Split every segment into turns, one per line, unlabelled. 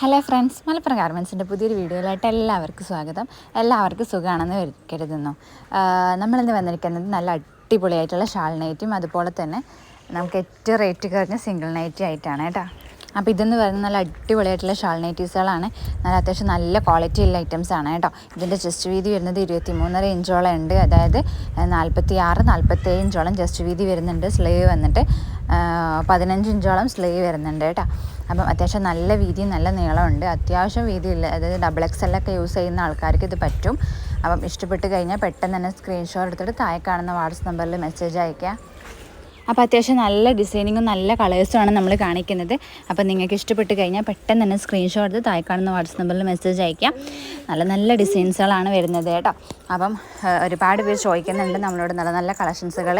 Hello friends Malappuram ഗാർമെൻസിന്റെ പുതിയൊരു വീഡിയോയിലായിട്ട് എല്ലാവർക്കും സ്വാഗതം. എല്ലാവർക്കും സുഖമാണെന്ന് കരുതുന്നു. നമ്മളിന്ന് വന്നിരിക്കുന്നത് നല്ല അടിപൊളിയായിട്ടുള്ള ഷാൾ നൈറ്റും അതുപോലെ തന്നെ നമുക്ക് ഏറ്റവും റേറ്റ് കുറഞ്ഞ സിംഗിൾ നൈറ്റി ആയിട്ടാണ് കേട്ടോ. അപ്പോൾ ഇതെന്ന് പറയുന്നത് നല്ല അടിപൊളിയായിട്ടുള്ള ഷാൾ നൈറ്റീസുകളാണ് നല്ല അത്യാവശ്യം നല്ല ക്വാളിറ്റി ഉള്ള ഐറ്റംസ് ആണ് കേട്ടോ. ഇതിന്റെ ജസ്റ്റ് വീതി വരുന്നത് ഇരുപത്തി മൂന്നര ഇഞ്ചോളം ഉണ്ട്. അതായത് നാൽപ്പത്തി ആറ് നാൽപ്പത്തേഴ് ഇഞ്ചോളം ജസ്റ്റ് വീതി വരുന്നുണ്ട്. സ്ലീവ് വന്നിട്ട് പതിനഞ്ച് ഇഞ്ചോളം സ്ലീവ് വരുന്നുണ്ട് കേട്ടോ. അപ്പം അത്യാവശ്യം നല്ല വീതി നല്ല നീളമുണ്ട്. അത്യാവശ്യം വീതിയില്ല. അതായത് ഡബിൾ എക്സ് എല്ലൊക്കെ യൂസ് ചെയ്യുന്ന ആൾക്കാർക്ക് ഇത് പറ്റും. അപ്പം ഇഷ്ടപ്പെട്ട് കഴിഞ്ഞാൽ പെട്ടെന്ന് തന്നെ സ്ക്രീൻഷോട്ട് എടുത്തിട്ട് താഴെ കാണുന്ന വാട്സപ്പ് നമ്പറിൽ മെസ്സേജ് അയയ്ക്കുക. അപ്പോൾ അത്യാവശ്യം നല്ല ഡിസൈനിങ്ങും നല്ല കളേഴ്സുമാണ് നമ്മൾ കാണിക്കുന്നത്. അപ്പോൾ നിങ്ങൾക്ക് ഇഷ്ടപ്പെട്ട് കഴിഞ്ഞാൽ പെട്ടെന്ന് തന്നെ സ്ക്രീൻഷോട്ട് എടുത്ത് താഴെ കാണുന്ന വാട്സപ്പ് നമ്പറിൽ മെസ്സേജ് അയക്കാം. നല്ല നല്ല ഡിസൈൻസുകളാണ് വരുന്നത് കേട്ടോ. അപ്പം ഒരുപാട് പേര് ചോദിക്കുന്നുണ്ട് നമ്മളോട് നല്ല നല്ല കളക്ഷൻസുകൾ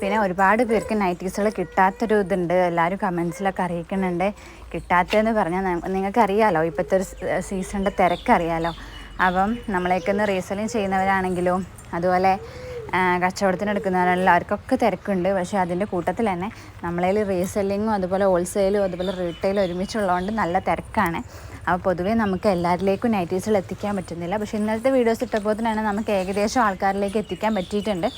പിന്നെ ഒരുപാട് പേർക്ക് നൈറ്റീസുകൾ കിട്ടാത്തൊരു ഇതുണ്ട്. എല്ലാവരും കമൻസിലൊക്കെ അറിയിക്കുന്നുണ്ട്. കിട്ടാത്തതെന്ന് പറഞ്ഞാൽ നിങ്ങൾക്കറിയാലോ ഇപ്പോഴത്തെ ഒരു സീസണിന്റെ തിരക്കറിയാലോ. അപ്പം നമ്മളെയൊക്കെ ഒന്ന് റീസെല്ലിങ് ചെയ്യുന്നവരാണെങ്കിലും അതുപോലെ ആ, കച്ചവടത്തിന് എടുക്കുന്നവരെല്ലാവർക്കൊക്കെ തിരക്കുണ്ട്. പക്ഷേ അതിന്റെ കൂട്ടത്തിൽ തന്നെ നമ്മളതിൽ റീസെല്ലിങ്ങും അതുപോലെ ഹോൾസെയിലും അതുപോലെ റീറ്റെയിലും ഒരുമിച്ചുള്ളതുകൊണ്ട് നല്ല തിരക്കാണ്. അപ്പോൾ പൊതുവേ നമുക്ക് എല്ലാവരിലേക്കും നൈറ്റീസുകൾ എത്തിക്കാൻ പറ്റുന്നില്ല. പക്ഷേ ഇന്നലത്തെ വീഡിയോസ് ഇട്ടപ്പോൾ തന്നെ നമുക്ക് ഏകദേശം ആൾക്കാരിലേക്ക് എത്തിക്കാൻ പറ്റിയിട്ടുണ്ട്.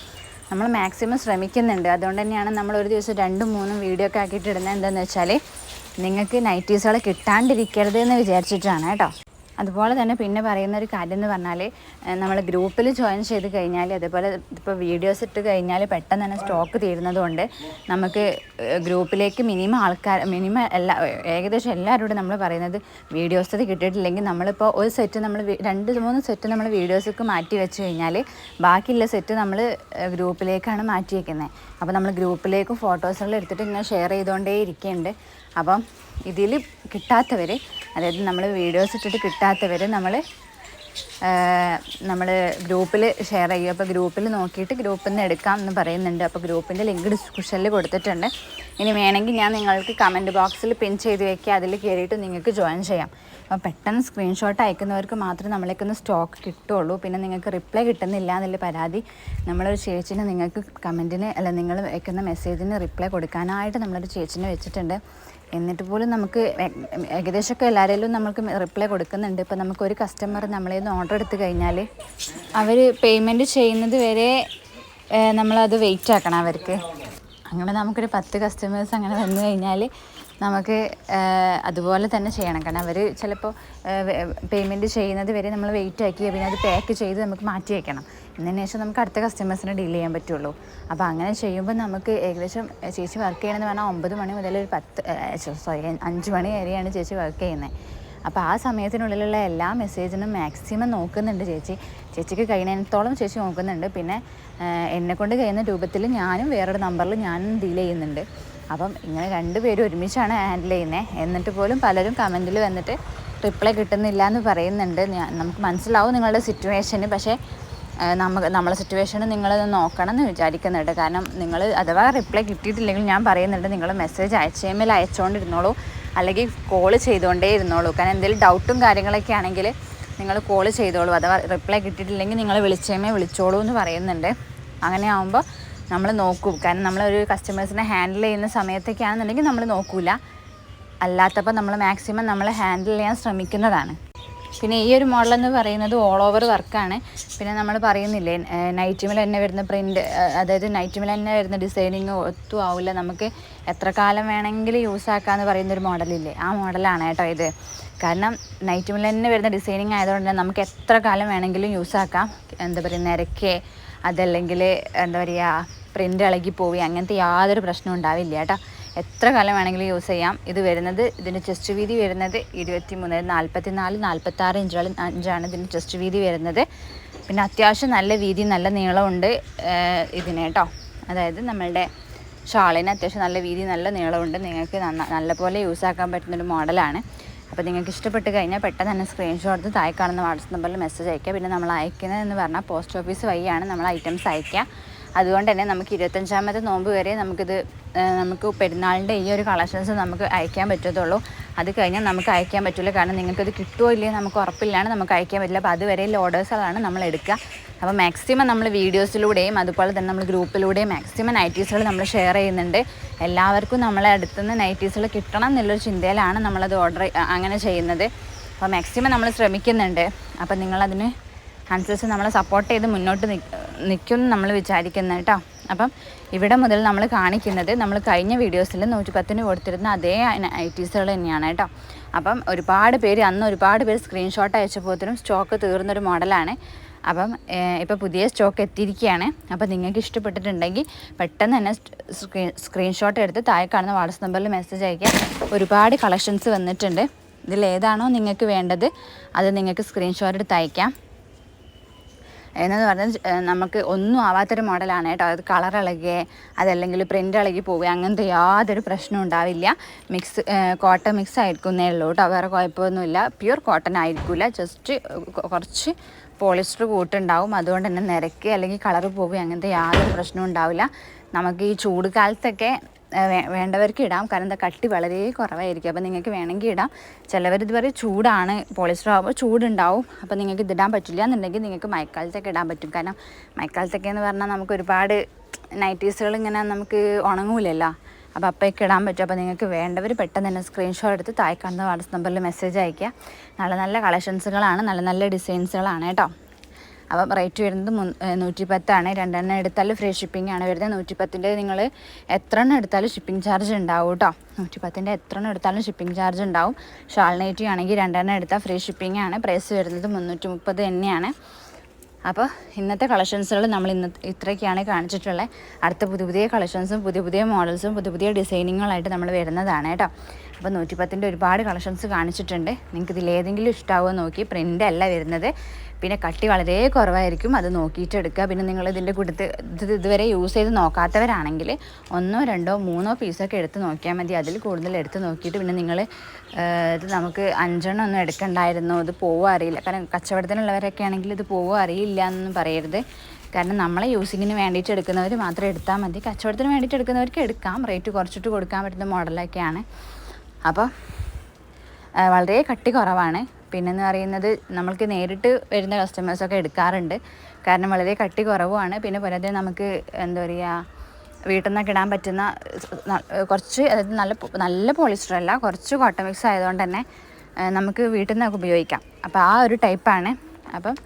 നമ്മൾ മാക്സിമം ശ്രമിക്കുന്നുണ്ട്. അതുകൊണ്ട് തന്നെയാണ് നമ്മൾ ഒരു ദിവസം രണ്ടും മൂന്നും വീഡിയോ ഒക്കെ ആക്കിയിട്ട് ഇടുന്നത് എന്താണെന്ന് വെച്ചാൽ നിങ്ങൾക്ക് നൈറ്റീസുകൾ കിട്ടാണ്ടിരിക്കരുത് എന്ന് വിചാരിച്ചിട്ടാണ് കേട്ടോ. അതുപോലെ തന്നെ പിന്നെ പറയുന്ന ഒരു കാര്യം എന്ന് പറഞ്ഞാൽ നമ്മൾ ഗ്രൂപ്പിൽ ജോയിൻ ചെയ്ത് കഴിഞ്ഞാൽ അതുപോലെ ഇപ്പോൾ വീഡിയോസ് ഇട്ട് കഴിഞ്ഞാൽ പെട്ടെന്ന് തന്നെ സ്റ്റോക്ക് തീരുന്നതുകൊണ്ട് നമുക്ക് ഗ്രൂപ്പിലേക്ക് മിനിമം ആൾക്കാർ മിനിമം എല്ലാ ഏകദേശം എല്ലാവരോടും നമ്മൾ പറയുന്നത് വീഡിയോസ് കിട്ടിയിട്ടില്ലെങ്കിൽ നമ്മളിപ്പോൾ ഒരു സെറ്റ് നമ്മൾ രണ്ട് മൂന്ന് സെറ്റ് നമ്മൾ വീഡിയോസൊക്കെ മാറ്റി വെച്ച് കഴിഞ്ഞാൽ ബാക്കിയുള്ള സെറ്റ് നമ്മൾ ഗ്രൂപ്പിലേക്കാണ് മാറ്റി വയ്ക്കുന്നത് അപ്പോൾ നമ്മൾ ഗ്രൂപ്പിലേക്ക് ഫോട്ടോസുകൾ എടുത്തിട്ട് ഇങ്ങനെ ഷെയർ ചെയ്തുകൊണ്ടേ ഇരിക്കുന്നുണ്ട് അപ്പം ഇതിൽ കിട്ടാത്തവർ അതായത് നമ്മൾ വീഡിയോസ് ഇട്ടിട്ട് കിട്ടാത്തവർ നമ്മൾ നമ്മൾ ഗ്രൂപ്പിൽ ഷെയർ ചെയ്യും. അപ്പോൾ ഗ്രൂപ്പിൽ നോക്കിയിട്ട് ഗ്രൂപ്പിൽ നിന്ന് എടുക്കാം എന്ന് പറയുന്നുണ്ട്. അപ്പോൾ ഗ്രൂപ്പിന്റെ ലിങ്ക് ഡിസ്ക്രിപ്ഷനിൽ കൊടുത്തിട്ടുണ്ട്. ഇനി വേണമെങ്കിൽ ഞാൻ നിങ്ങൾക്ക് കമന്റ് ബോക്സിൽ പിൻ ചെയ്ത് വെക്കുക അതിൽ കയറിയിട്ട് നിങ്ങൾക്ക് ജോയിൻ ചെയ്യാം. അപ്പോൾ പെട്ടെന്ന് സ്ക്രീൻഷോട്ട് അയക്കുന്നവർക്ക് മാത്രമേ നമ്മളേക്കൊന്ന് സ്റ്റോക്ക് കിട്ടുള്ളൂ. പിന്നെ നിങ്ങൾക്ക് റിപ്ലൈ കിട്ടുന്നില്ല എന്നുള്ള പരാതി നമ്മളൊരു ചേച്ചിനെ നിങ്ങൾക്ക് കമന്റിന് അല്ല നിങ്ങൾ വയ്ക്കുന്ന മെസ്സേജിന് റിപ്ലൈ കൊടുക്കാനായിട്ട് നമ്മളൊരു ചേച്ചിനെ വെച്ചിട്ടുണ്ട്. എന്നിട്ട് പോലും നമുക്ക് ഏകദേശമൊക്കെ എല്ലാവരെയും നമുക്ക് റിപ്ലൈ കൊടുക്കുന്നുണ്ട്. ഇപ്പോൾ നമുക്ക് ഒരു കസ്റ്റമർ നമ്മളെ നിന്ന് ഓർഡർ എടുത്തു കഴിഞ്ഞാൽ അവർ പേയ്മെന്റ് ചെയ്യുന്നത് വരെ നമ്മളത് വെയിറ്റ് ആക്കണം അവർക്ക്. അങ്ങനെ നമുക്കൊരു പത്ത് കസ്റ്റമേഴ്സ് അങ്ങനെ വന്നു കഴിഞ്ഞാൽ നമുക്ക് അതുപോലെ തന്നെ ചെയ്യണം. കാരണം അവർ ചിലപ്പോൾ പേയ്മെന്റ് ചെയ്യുന്നത് വരെ നമ്മൾ വെയിറ്റ് ആക്കി പിന്നെ അത് പാക്ക് ചെയ്ത് നമുക്ക് മാറ്റി വയ്ക്കണം എന്നതിന് ശേഷം നമുക്ക് അടുത്ത കസ്റ്റമേഴ്സിനെ ഡീൽ ചെയ്യാൻ പറ്റുള്ളൂ. അപ്പോൾ അങ്ങനെ ചെയ്യുമ്പോൾ നമുക്ക് ഏകദേശം ചേച്ചി വർക്ക് ചെയ്യണമെന്ന് പറഞ്ഞാൽ ഒമ്പത് മണി മുതൽ ഒരു പത്ത് സോറി അഞ്ച് മണി വരെയാണ് ചേച്ചി വർക്ക് ചെയ്യുന്നത് അപ്പോൾ ആ സമയത്തിനുള്ളിലുള്ള എല്ലാ മെസ്സേജിനും മാക്സിമം നോക്കുന്നുണ്ട് ചേച്ചി. ചേച്ചിക്ക് കഴിയുന്നിടത്തോളം ചേച്ചി നോക്കുന്നുണ്ട്. പിന്നെ എന്നെക്കൊണ്ട് കഴിയുന്ന രൂപത്തിൽ ഞാനും വേറൊരു നമ്പറിൽ ഞാനും ഡീൽ ചെയ്യുന്നുണ്ട്. അപ്പം ഇങ്ങനെ രണ്ടുപേരും ഒരുമിച്ചാണ് ഹാൻഡിൽ ചെയ്യുന്നത് എന്നിട്ട് പോലും പലരും കമന്റിൽ വന്നിട്ട് റിപ്ലൈ കിട്ടുന്നില്ല എന്ന് പറയുന്നുണ്ട്. ഞാൻ നമുക്ക് മനസ്സിലാവും നിങ്ങളുടെ സിറ്റുവേഷന് പക്ഷേ നമുക്ക് നമ്മളെ സിറ്റുവേഷൻ നിങ്ങൾ നോക്കണം എന്ന് വിചാരിക്കുന്നുണ്ട്. കാരണം നിങ്ങൾ അഥവാ റിപ്ലൈ കിട്ടിയിട്ടില്ലെങ്കിൽ ഞാൻ പറയുന്നുണ്ട് നിങ്ങൾ മെസ്സേജ് അയച്ചേമേൽ അയച്ചുകൊണ്ടിരുന്നോളൂ അല്ലെങ്കിൽ കോൾ ചെയ്തുകൊണ്ടേ ഇരുന്നോളൂ. കാരണം എന്തെങ്കിലും ഡൗട്ടും കാര്യങ്ങളൊക്കെ ആണെങ്കിൽ നിങ്ങൾ കോൾ ചെയ്തോളൂ. അഥവാ റിപ്ലൈ കിട്ടിയിട്ടില്ലെങ്കിൽ നിങ്ങൾ വിളിച്ചേമേ വിളിച്ചോളൂ എന്ന് പറയുന്നുണ്ട്. അങ്ങനെ ആകുമ്പോൾ നമ്മൾ നോക്കും. കാരണം നമ്മളൊരു കസ്റ്റമേഴ്സിനെ ഹാൻഡിൽ ചെയ്യുന്ന സമയത്തൊക്കെ സമയത്തൊക്കെയാണെന്നുണ്ടെങ്കിൽ നമ്മൾ നോക്കൂല. അല്ലാത്തപ്പോൾ നമ്മൾ മാക്സിമം നമ്മൾ ഹാൻഡിൽ ചെയ്യാൻ ശ്രമിക്കുന്നതാണ്. പിന്നെ ഈ ഒരു മോഡൽ എന്ന് പറയുന്നത് ഓൾ ഓവർ വർക്കാണ് പിന്നെ നമ്മൾ പറയുന്നില്ലേ നൈറ്റിമിൽ തന്നെ വരുന്ന പ്രിന്റ് അതായത് നൈറ്റ് മിൽ തന്നെ വരുന്ന ഡിസൈനിങ് ഒത്തും ആവില്ല നമുക്ക് എത്ര കാലം വേണമെങ്കിലും യൂസ് ആക്കാമെന്ന് പറയുന്നൊരു മോഡലില്ലേ ആ മോഡലാണ് കേട്ടോ ഇത്. കാരണം നൈറ്റ് മിൽ തന്നെ വരുന്ന ഡിസൈനിങ് ആയതുകൊണ്ട് തന്നെ നമുക്ക് എത്ര കാലം വേണമെങ്കിലും യൂസ് ആക്കാം. എന്താ പറയുക നിരക്കെ അതല്ലെങ്കിൽ എന്താ പറയുക പ്രിന്റ് ഇളകി പോവുക അങ്ങനത്തെ യാതൊരു പ്രശ്നവും ഉണ്ടാവില്ല കേട്ടോ. എത്ര കാലം വേണമെങ്കിലും യൂസ് ചെയ്യാം. ഇത് വരുന്നത് ഇതിന്റെ ചെസ്റ്റ് വീതി വരുന്നത് ഇരുപത്തി മൂന്ന് നാൽപ്പത്തി നാല് നാൽപ്പത്തി ആറ് ഇഞ്ചുകൾ അഞ്ചാണ് ഇതിന്റെ ചെസ്റ്റ് വീതി വരുന്നത്. പിന്നെ അത്യാവശ്യം നല്ല വീതി നല്ല നീളമുണ്ട് ഇതിന് കേട്ടോ. അതായത് നമ്മളുടെ ഷാളിന് അത്യാവശ്യം നല്ല വീതി നല്ല നീളമുണ്ട്. നിങ്ങൾക്ക് നന്ന നല്ലപോലെ യൂസ് ആക്കാൻ പറ്റുന്നൊരു മോഡലാണ് അപ്പോൾ നിങ്ങൾക്ക് ഇഷ്ടപ്പെട്ട് കഴിഞ്ഞാൽ പെട്ടെന്ന് തന്നെ സ്ക്രീൻഷോട്ട് എടുത്ത് താഴെ കാണുന്ന വാട്സപ്പ് നമ്പറിൽ മെസ്സേജ് അയക്കുക പിന്നെ നമ്മൾ അയക്കുന്നതെന്ന് പറഞ്ഞാൽ പോസ്റ്റ് ഓഫീസ് വഴിയാണ് നമ്മൾ ഐറ്റംസ് അയക്കുക അതുകൊണ്ട് തന്നെ നമുക്ക് ഇരുപത്തഞ്ചാമത്തെ നോമ്പ് വരെ നമുക്കിത് നമുക്ക് പെരുന്നാളിന്റെ ഈ ഒരു കളക്ഷൻസ് നമുക്ക് അയക്കാൻ പറ്റത്തുള്ളൂ. അത് കഴിഞ്ഞാൽ നമുക്ക് അയക്കാൻ പറ്റില്ല. കാരണം നിങ്ങൾക്കത് കിട്ടുമോ ഇല്ലയോ നമുക്ക് ഉറപ്പില്ലാണ് നമുക്ക് അയക്കാൻ പറ്റില്ല. അപ്പോൾ അതുവരെയുള്ള ഓർഡേഴ്സുകളാണ് നമ്മൾ എടുക്കുക. അപ്പോൾ മാക്സിമം നമ്മൾ വീഡിയോസിലൂടെയും അതുപോലെ തന്നെ നമ്മൾ ഗ്രൂപ്പിലൂടെയും മാക്സിമം നൈറ്റീസുകൾ നമ്മൾ ഷെയർ ചെയ്യുന്നുണ്ട്. എല്ലാവർക്കും നമ്മളെ അടുത്തുനിന്ന് നൈറ്റീസുകൾ കിട്ടണം എന്നുള്ളൊരു ചിന്തയിലാണ് നമ്മളത് ഓർഡർ അങ്ങനെ ചെയ്യുന്നത്. അപ്പോൾ മാക്സിമം നമ്മൾ ശ്രമിക്കുന്നുണ്ട്. അപ്പോൾ നിങ്ങളതിന് അനുസരിച്ച് നമ്മളെ സപ്പോർട്ട് ചെയ്ത് മുന്നോട്ട് നിൽക്കും നമ്മൾ വിചാരിക്കുന്നത് കേട്ടോ അപ്പം ഇവിടെ മുതൽ നമ്മൾ കാണിക്കുന്നത് നമ്മൾ കഴിഞ്ഞ വീഡിയോസിൽ നൂറ്റി പത്തിന് കൊടുത്തിരുന്ന അതേ ഐറ്റീസുകൾ തന്നെയാണ് കേട്ടോ അപ്പം ഒരുപാട് പേര് അന്ന് ഒരുപാട് പേര് സ്ക്രീൻഷോട്ട് അയച്ചപ്പോഴത്തേനും സ്റ്റോക്ക് തീർന്നൊരു മോഡലാണ്. അപ്പം ഇപ്പോൾ പുതിയ സ്റ്റോക്ക് എത്തിയിരിക്കുകയാണ് അപ്പോൾ നിങ്ങൾക്ക് ഇഷ്ടപ്പെട്ടിട്ടുണ്ടെങ്കിൽ പെട്ടെന്ന് തന്നെ സ്ക്രീൻ സ്ക്രീൻഷോട്ട് എടുത്ത് താഴെ കാണുന്ന വാട്സപ്പ് നമ്പറിൽ മെസ്സേജ് അയക്കുക ഒരുപാട് കളക്ഷൻസ് വന്നിട്ടുണ്ട്. ഇതിൽ ഏതാണോ നിങ്ങൾക്ക് വേണ്ടത് അത് നിങ്ങൾക്ക് സ്ക്രീൻഷോട്ട് എടുത്ത് അയക്കാം എന്നു പറഞ്ഞാൽ നമുക്ക് ഒന്നും ആവാത്തൊരു മോഡലാണ് കേട്ടോ. അത് കളർ ഇളകിയേ അതല്ലെങ്കിൽ പ്രിന്റ് ഇളകി പോവുക അങ്ങനത്തെ യാതൊരു പ്രശ്നവും ഉണ്ടാവില്ല. മിക്സ് കോട്ടൺ മിക്സ് ആയിരിക്കുന്നേ ഉള്ളൂ കേട്ടോ. വേറെ കുഴപ്പമൊന്നുമില്ല. പ്യുർ കോട്ടൺ ആയിരിക്കില്ല ജസ്റ്റ് കുറച്ച് പോളിസ്റ്റർ കൂട്ടുണ്ടാവും അതുകൊണ്ട് തന്നെ നിരക്ക് അല്ലെങ്കിൽ കളർ പോവുക അങ്ങനത്തെ യാതൊരു പ്രശ്നവും ഉണ്ടാവില്ല. നമുക്ക് ഈ ചൂട് കാലത്തൊക്കെ വേണ്ടവർക്ക് ഇടാം. കാരണം എന്താ കട്ടി വളരെ കുറവായിരിക്കും. അപ്പോൾ നിങ്ങൾക്ക് വേണമെങ്കിൽ ഇടാം. ചിലവർ ഇതുവരെ ചൂടാണ് പോളിസ്റ്റർ ആകുമ്പോൾ ചൂടുണ്ടാവും. അപ്പോൾ നിങ്ങൾക്ക് ഇതിടാൻ പറ്റില്ല എന്നുണ്ടെങ്കിൽ നിങ്ങൾക്ക് മഴക്കാലത്തൊക്കെ ഇടാൻ പറ്റും. കാരണം മഴക്കാലത്തൊക്കെ എന്ന് പറഞ്ഞാൽ നമുക്ക് ഒരുപാട് നൈറ്റീസുകൾ ഇങ്ങനെ നമുക്ക് ഉണങ്ങൂലല്ലോ. അപ്പോൾ അപ്പോഴേക്ക് ഇടാൻ പറ്റും. അപ്പോൾ നിങ്ങൾക്ക് വേണ്ടവർ പെട്ടെന്ന് തന്നെ സ്ക്രീൻഷോട്ട് എടുത്ത് താഴെ കാണുന്ന വാട്സപ്പ് നമ്പറിൽ മെസ്സേജ് അയയ്ക്കുക. നല്ല നല്ല കളക്ഷൻസുകളാണ് നല്ല നല്ല ഡിസൈൻസുകളാണ് കേട്ടോ. അപ്പം റേറ്റ് വരുന്നത് നൂറ്റി പത്താണ് രണ്ടെണ്ണം എടുത്താൽ ഫ്രീ ഷിപ്പിംഗ് ആണ് വരുന്നത്. നൂറ്റി പത്തിന്റെ നിങ്ങൾ എത്ര എണ്ണം എടുത്താലും ഷിപ്പിംഗ് ചാർജ് ഉണ്ടാവും കേട്ടോ നൂറ്റി പത്തിന്റെ എത്ര എണ്ണം എടുത്താലും ഷിപ്പിംഗ് ചാർജ് ഉണ്ടാവും. ഷാൾ നൈറ്റി ആണെങ്കിൽ രണ്ടെണ്ണം എടുത്താൽ ഫ്രീ ഷിപ്പിംഗ് ആണ്. പ്രൈസ് വരുന്നത് മുന്നൂറ്റി മുപ്പത് തന്നെയാണ്. അപ്പോൾ ഇന്നത്തെ കളക്ഷൻസുകൾ നമ്മൾ ഇന്ന് ഇത്രയൊക്കെയാണ് കാണിച്ചിട്ടുള്ളത്. അടുത്ത പുതിയ പുതിയ കളക്ഷൻസും പുതിയ പുതിയ മോഡൽസും പുതിയ പുതിയ ഡിസൈനിങ്ങുകളായിട്ട് നമ്മൾ വരുന്നതാണ് കേട്ടോ അപ്പോൾ നൂറ്റിപ്പത്തിന്റെ ഒരുപാട് കളക്ഷൻസ് കാണിച്ചിട്ടുണ്ട്. നിങ്ങൾക്ക് ഇതിലേതെങ്കിലും ഇഷ്ടമാവുമോ നോക്കി. പ്രിന്റ് അല്ല വരുന്നത്. പിന്നെ കട്ടി വളരെ കുറവായിരിക്കും. അത് നോക്കിയിട്ട് എടുക്കുക. പിന്നെ നിങ്ങൾ ഇതിന്റെ കൂട്ടത്ത് ഇത് ഇതുവരെ യൂസ് ചെയ്ത് നോക്കാത്തവരാണെങ്കിൽ ഒന്നോ രണ്ടോ മൂന്നോ പീസൊക്കെ എടുത്ത് നോക്കിയാൽ മതി. അതിൽ കൂടുതൽ എടുത്ത് നോക്കിയിട്ട് പിന്നെ നിങ്ങൾ ഇത് നമുക്ക് അഞ്ചെണ്ണം ഒന്നും എടുക്കണ്ടായിരുന്നു? ഇത് പോവോ അറിയില്ല. കാരണം കച്ചവടത്തിനുള്ളവരൊക്കെ ആണെങ്കിൽ ഇത് പോവോ അറിയില്ല എന്നൊന്നും പറയരുത്. കാരണം നമ്മളെ യൂസിങ്ങിന് വേണ്ടിയിട്ട് എടുക്കുന്നവർ മാത്രം എടുത്താൽ മതി. കച്ചവടത്തിന് വേണ്ടിയിട്ട് എടുക്കുന്നവർക്ക് എടുക്കാം. റേറ്റ് കുറച്ചിട്ട് കൊടുക്കാൻ പറ്റുന്ന മോഡലൊക്കെയാണ് അപ്പോൾ വളരെ കട്ടി കുറവാണ്. പിന്നെന്ന് പറയുന്നത് നമ്മൾക്ക് നേരിട്ട് വരുന്ന കസ്റ്റമേഴ്സൊക്കെ എടുക്കാറുണ്ട്. കാരണം വളരെ കട്ടി കുറവുമാണ്. പിന്നെ പോരാതെ നമുക്ക് എന്താ പറയുക വീട്ടിൽ നിന്നൊക്കെ ഇടാൻ പറ്റുന്ന കുറച്ച് അതായത് നല്ല നല്ല പോളിസ്റ്റർ അല്ല കുറച്ച് കോട്ടൺ മിക്സ് ആയതുകൊണ്ട് തന്നെ നമുക്ക് വീട്ടിൽ നിന്നൊക്കെ ഉപയോഗിക്കാം. അപ്പോൾ ആ ഒരു ടൈപ്പാണ് അപ്പം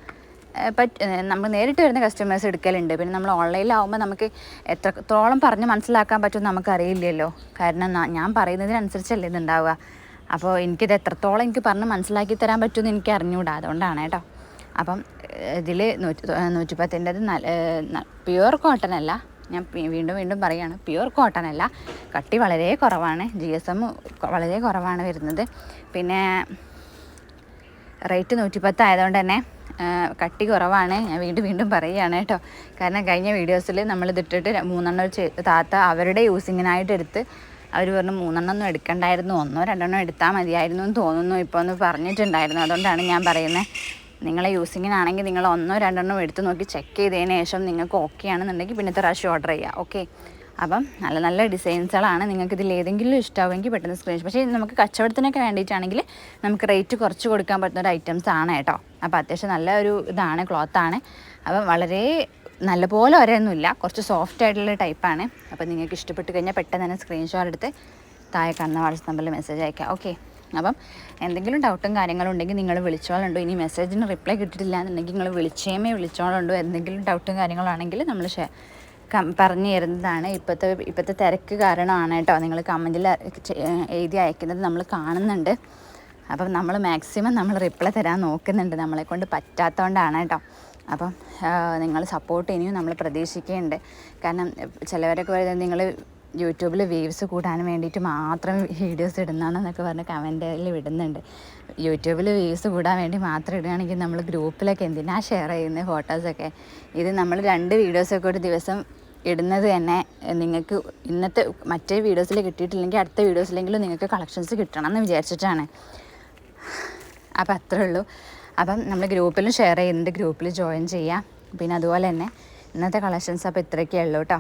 നമ്മൾ നേരിട്ട് വരുന്ന കസ്റ്റമേഴ്സ് എടുക്കലുണ്ട്. പിന്നെ നമ്മൾ ഓൺലൈനിലാവുമ്പോൾ നമുക്ക് എത്രത്തോളം പറഞ്ഞ് മനസ്സിലാക്കാൻ പറ്റുമെന്ന് നമുക്കറിയില്ലല്ലോ. കാരണം ഞാൻ പറയുന്നതിനനുസരിച്ചല്ലേ ഇതുണ്ടാവുക അപ്പോൾ എനിക്കിത് എത്രത്തോളം എനിക്ക് പറഞ്ഞ് മനസ്സിലാക്കി തരാൻ പറ്റുമെന്ന് എനിക്ക് അറിഞ്ഞുകൂടാ അതുകൊണ്ടാണ് കേട്ടോ. അപ്പം ഇതിൽ നൂറ്റി നൂറ്റിപ്പത്തിന്റെത് നല്ല പ്യുവർ കോട്ടൺ അല്ല. ഞാൻ വീണ്ടും വീണ്ടും പറയുകയാണ് പ്യുവർ കോട്ടൺ അല്ല. കട്ടി വളരെ കുറവാണ്. ജി എസ് എം വളരെ കുറവാണ് വരുന്നത്. പിന്നെ റേറ്റ് നൂറ്റിപ്പത്ത് ആയതുകൊണ്ട് തന്നെ കട്ടി കുറവാണ്. ഞാൻ വീണ്ടും വീണ്ടും പറയുകയാണ് കേട്ടോ. കാരണം കഴിഞ്ഞ വീഡിയോസിൽ നമ്മൾ ഇതിട്ടിട്ട് മൂന്നെണ്ണം താത്ത അവരുടെ യൂസിങ്ങിനായിട്ട് എടുത്ത് അവർ പറഞ്ഞു മൂന്നെണ്ണം ഒന്നും എടുക്കണ്ടായിരുന്നു. ഒന്നോ രണ്ടെണ്ണോ എടുത്താൽ മതിയായിരുന്നു എന്ന് തോന്നുന്നു. ഇപ്പോൾ ഒന്ന് പറഞ്ഞിട്ടുണ്ടായിരുന്നു. അതുകൊണ്ടാണ് ഞാൻ പറയുന്നത് നിങ്ങളെ യൂസിങ്ങിനാണെങ്കിൽ നിങ്ങൾ ഒന്നോ രണ്ടെണ്ണോ എടുത്ത് നോക്കി ചെക്ക് ചെയ്തതിന് ശേഷം നിങ്ങൾക്ക് ഓക്കെ ആണെന്നുണ്ടെങ്കിൽ പിന്നത്തെ പ്രാവശ്യം ഓർഡർ ചെയ്യുക ഓക്കെ അപ്പം നല്ല നല്ല ഡിസൈൻസുകളാണ് നിങ്ങൾക്ക് ഇതിൽ ഏതെങ്കിലും ഇഷ്ടമാവുമെങ്കിൽ പെട്ടെന്ന് സ്ക്രീൻ പക്ഷേ നമുക്ക് കച്ചവടത്തിനൊക്കെ വേണ്ടിയിട്ടാണെങ്കിൽ നമുക്ക് റേറ്റ് കുറച്ച് കൊടുക്കാൻ പറ്റുന്ന ഒരു ഐറ്റംസ് ആണ് കേട്ടോ. അപ്പോൾ അത്യാവശ്യം നല്ല ഒരു ഇതാണ് ക്ലോത്താണ് അപ്പം വളരെ നല്ലപോലെ വരെയൊന്നുമില്ല കുറച്ച് സോഫ്റ്റ് ആയിട്ടുള്ള ടൈപ്പാണ് അപ്പോൾ നിങ്ങൾക്ക് ഇഷ്ടപ്പെട്ട് കഴിഞ്ഞാൽ പെട്ടെന്ന് തന്നെ സ്ക്രീൻഷോട്ട് എടുത്ത് താഴെ കാണുന്ന വാട്സപ്പ് നമ്പറിൽ മെസ്സേജ് അയക്കാം. ഓക്കെ അപ്പം എന്തെങ്കിലും ഡൗട്ടും കാര്യങ്ങളും ഉണ്ടെങ്കിൽ നിങ്ങൾ വിളിച്ചോളുണ്ടോ? ഇനി മെസ്സേജിന് റിപ്ലൈ കിട്ടിയിട്ടില്ല എന്നുണ്ടെങ്കിൽ നിങ്ങൾ വിളിച്ചേമേ വിളിച്ചോളുണ്ടോ? എന്തെങ്കിലും ഡൗട്ടും കാര്യങ്ങളാണെങ്കിൽ നമ്മൾ ഷെയർ പറഞ്ഞു തരുന്നതാണ്. ഇപ്പോഴത്തെ ഇപ്പോഴത്തെ തിരക്ക് കാരണമാണ് കേട്ടോ. നിങ്ങൾ കമന്റിൽ എഴുതി അയക്കുന്നത് നമ്മൾ കാണുന്നുണ്ട്. അപ്പം നമ്മൾ മാക്സിമം നമ്മൾ റിപ്ലൈ തരാൻ നോക്കുന്നുണ്ട്. നമ്മളെ കൊണ്ട് പറ്റാത്തതുകൊണ്ടാണ് കേട്ടോ. അപ്പം നിങ്ങൾ സപ്പോർട്ട് ഇനിയും നമ്മൾ പ്രതീക്ഷിക്കുന്നുണ്ട് കാരണം ചിലവരൊക്കെ പറയുന്നത് നിങ്ങൾ യൂട്യൂബിൽ വ്യൂസ് കൂടാൻ വേണ്ടിയിട്ട് മാത്രം വീഡിയോസ് ഇടുന്നതാണെന്നൊക്കെ പറഞ്ഞ് കമന്റിൽ വിടുന്നുണ്ട്. യൂട്യൂബിൽ വ്യൂസ് കൂടാൻ വേണ്ടി മാത്രം ഇടുകയാണെങ്കിൽ നമ്മൾ ഗ്രൂപ്പിലൊക്കെ എന്തിനാ ഷെയർ ചെയ്യുന്നത് ഫോട്ടോസൊക്കെ ഇത് നമ്മൾ രണ്ട് വീഡിയോസൊക്കെ ഒരു ദിവസം ഇടുന്നത് തന്നെ നിങ്ങൾക്ക് ഇന്നത്തെ മറ്റേ വീഡിയോസിൽ കിട്ടിയിട്ടില്ലെങ്കിൽ അടുത്ത വീഡിയോസിലെങ്കിലും നിങ്ങൾക്ക് കളക്ഷൻസ് കിട്ടണം എന്ന് വിചാരിച്ചിട്ടാണ്. അപ്പോൾ അത്രേ ഉള്ളൂ. അപ്പം നമ്മൾ ഗ്രൂപ്പിലും ഷെയർ ചെയ്യുന്നുണ്ട്. ഗ്രൂപ്പിൽ ജോയിൻ ചെയ്യാം. പിന്നെ അതുപോലെ തന്നെ ഇന്നത്തെ കളക്ഷൻസ് അപ്പോൾ ഇത്രയൊക്കെ ഉള്ളൂ കേട്ടോ